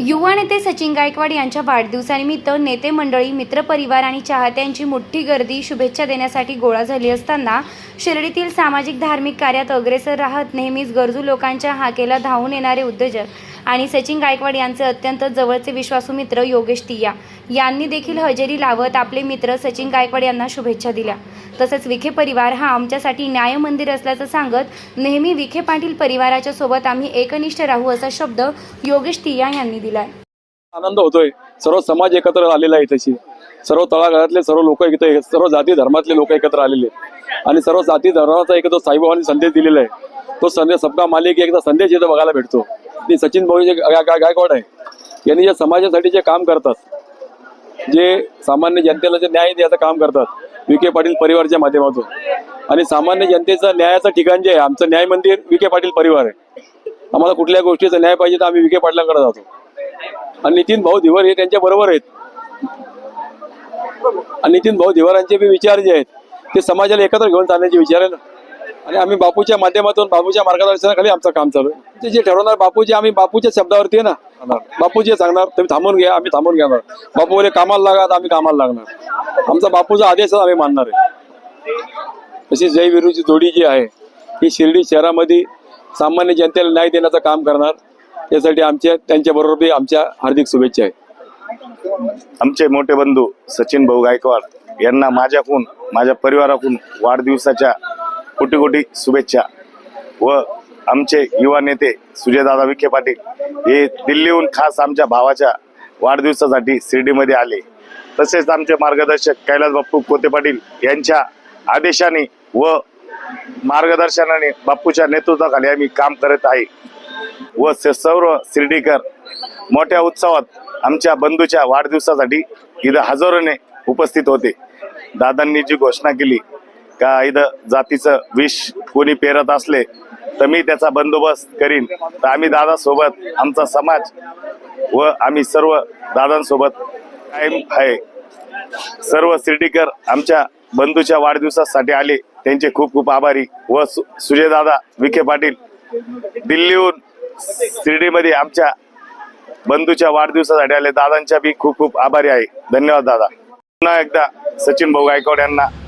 युवा नेते सचिन गायकवाड यांच्या वाढदिवसानिमित्त नेते मंडळी मित्रपरिवार आणि चाहत्यांची मोठी गर्दी शुभेच्छा देण्यासाठी गोळा झाली असताना शिर्डीतील सामाजिक धार्मिक कार्यात अग्रेसर राहत नेहमीच गरजू लोकांच्या हाकेला धावून येणारे उद्योजक. आणि सचिन गायकवाड यांचे अत्यंत जवळचे विश्वासू मित्र योगेश तिया यांनी देखील हजेरी लावत आपले मित्र सचिन गायकवाड यांना शुभेच्छा दिल्या. तसेच विखे परिवार हा आमच्यासाठी न्याय मंदिर असल्याचं सांगत नेहमी विखे पाटील परिवाराच्या सोबत आम्ही एकनिष्ठ राहू असा शब्द योगेश तिया यांनी दिलाय. आनंद होतोय. सर्व समाज एकत्र आलेला आहे तशी सर्व तळागाळातले सर्व लोक एकत्र सर्व जाती धर्मातले लोक एकत्र आलेले आणि सर्व जाती धर्माचा एक तो साईबाबांनी संदेश दिलेला आहे तो संदेश सबका मालिक एकदा संदेश इथं बघायला भेटतो. आणि सचिन भाऊ जे गायकवाड आहे यांनी जे समाजासाठी जे काम करतात जे सामान्य जनतेला जे न्याय द्यायचं काम करतात विखे पाटील परिवारच्या माध्यमातून. आणि सामान्य जनतेचं न्यायाचं ठिकाण जे आहे आमचं न्याय मंदिर विखे पाटील परिवार आहे. आम्हाला कुठल्या गोष्टीचा न्याय पाहिजे तर आम्ही विखे पाटलांकडे जातो. आणि नितीन भाऊ धिवर हे त्यांच्या बरोबर आहेत. आणि नितीन भाऊ धिवरांचे बी विचार जे आहेत ते समाजाला एकत्र घेऊन चालण्याचे विचार आहे ना आणि आम्ही बापूच्या माध्यमातून बापूच्या मार्गदर्शनाखाली आमचं काम चालू आहे. ते जे ठरवणार बापूजी आम्ही बापूच्या शब्दावरती आहे ना बापूजी सांगणार तुम्ही थांबून घ्या आम्ही थांबून घेणार. बापू बोले कामाला लागा आम्ही कामाला लागणार. आमचा बापूचा आदेशच आम्ही मानणार आहे. तशी जय विरूची जोडी जी आहे ही शिर्डी शहरामध्ये सामान्य जनतेला न्याय देण्याचं काम करणार. यासाठी आमच्या त्यांच्याबरोबर बी आमच्या हार्दिक शुभेच्छा आहेत आमचे मोठे बंधू सचिन भाऊ गायकवाड यांना माझ्याकडून माझ्या परिवाराकडून वाढदिवसाच्या कोटी कोटी शुभेच्छा. व आमचे युवा नेते सुजयदादा विखे पाटील हे दिल्लीहून खास आमच्या भावाच्या वाढदिवसासाठी शिर्डीमध्ये आले. तसेच आमचे मार्गदर्शक कैलास बाप्पू कोते पाटील यांच्या आदेशाने व मार्गदर्शनाने बाप्पूच्या नेतृत्वाखाली आम्ही काम करत आहे. व स- सर्व शिर्डीकर मोठ्या उत्सवात आमच्या बंधूच्या वाढदिवसासाठी इथं हजारोने उपस्थित होते. दादांनी जी घोषणा केली का इथं जातीचं विष कोणी पेरत असले तर मी त्याचा बंदोबस्त करीन. तर आम्ही दादासोबत आमचा समाज व आम्ही सर्व दादांसोबत कायम आहे. सर्व शिर्डीकर आमच्या बंधूच्या वाढदिवसासाठी आले. त्यांचे खूप खूप आभारी. व सु- सुजयदादा विखे पाटील दिल्लीहून शिर्डीमध्ये आमच्या बंधूच्या वाढदिवसासाठी आले. दादांच्या बी खूप खूप आभारी आहे. धन्यवाद दादा. पुन्हा एकदा सचिन भाऊ गायकवाड यांना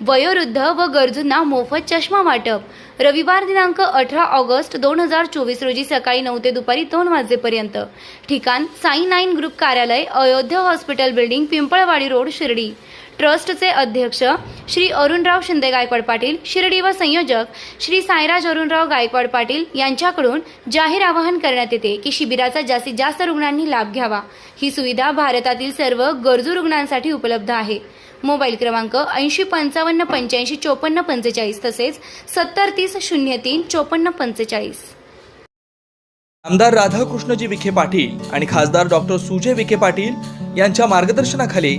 वयोवृद्ध व गरजूंना मोफत चष्मा वाटप. रविवार दिनांक अठरा ऑगस्ट दोन हजार चोवीस रोजी सकाळी नऊ ते दुपारी दोन वाजेपर्यंत. ठिकाण साई नाईन ग्रुप कार्यालय Ayodhya hospital building Pimpalwadi road Shirdi. ट्रस्टचे अध्यक्ष श्री अरुणराव शिंदे गायकवाड पाटील शिर्डी व संयोजक श्री साईराज अरुणराव गायकवाड पाटील यांच्याकडून जाहीर आवाहन करण्यात येते की शिबिराचा जास्तीत जास्त रुग्णांनी लाभ घ्यावा. ही सुविधा भारतातील सर्व गरजू रुग्णांसाठी उपलब्ध आहे. मोबाईल क्रमांक ऐंशी पंचावन्न पंच्याऐंशी चोपन्न पंचेचाळीस तसेच सत्तर तीस शून्य तीन चोपन्न पंचेचाळीस. आमदार राधाकृष्णजी विखे पाटील आणि खासदार डॉक्टर सुजय विखे पाटील यांच्या मार्गदर्शनाखाली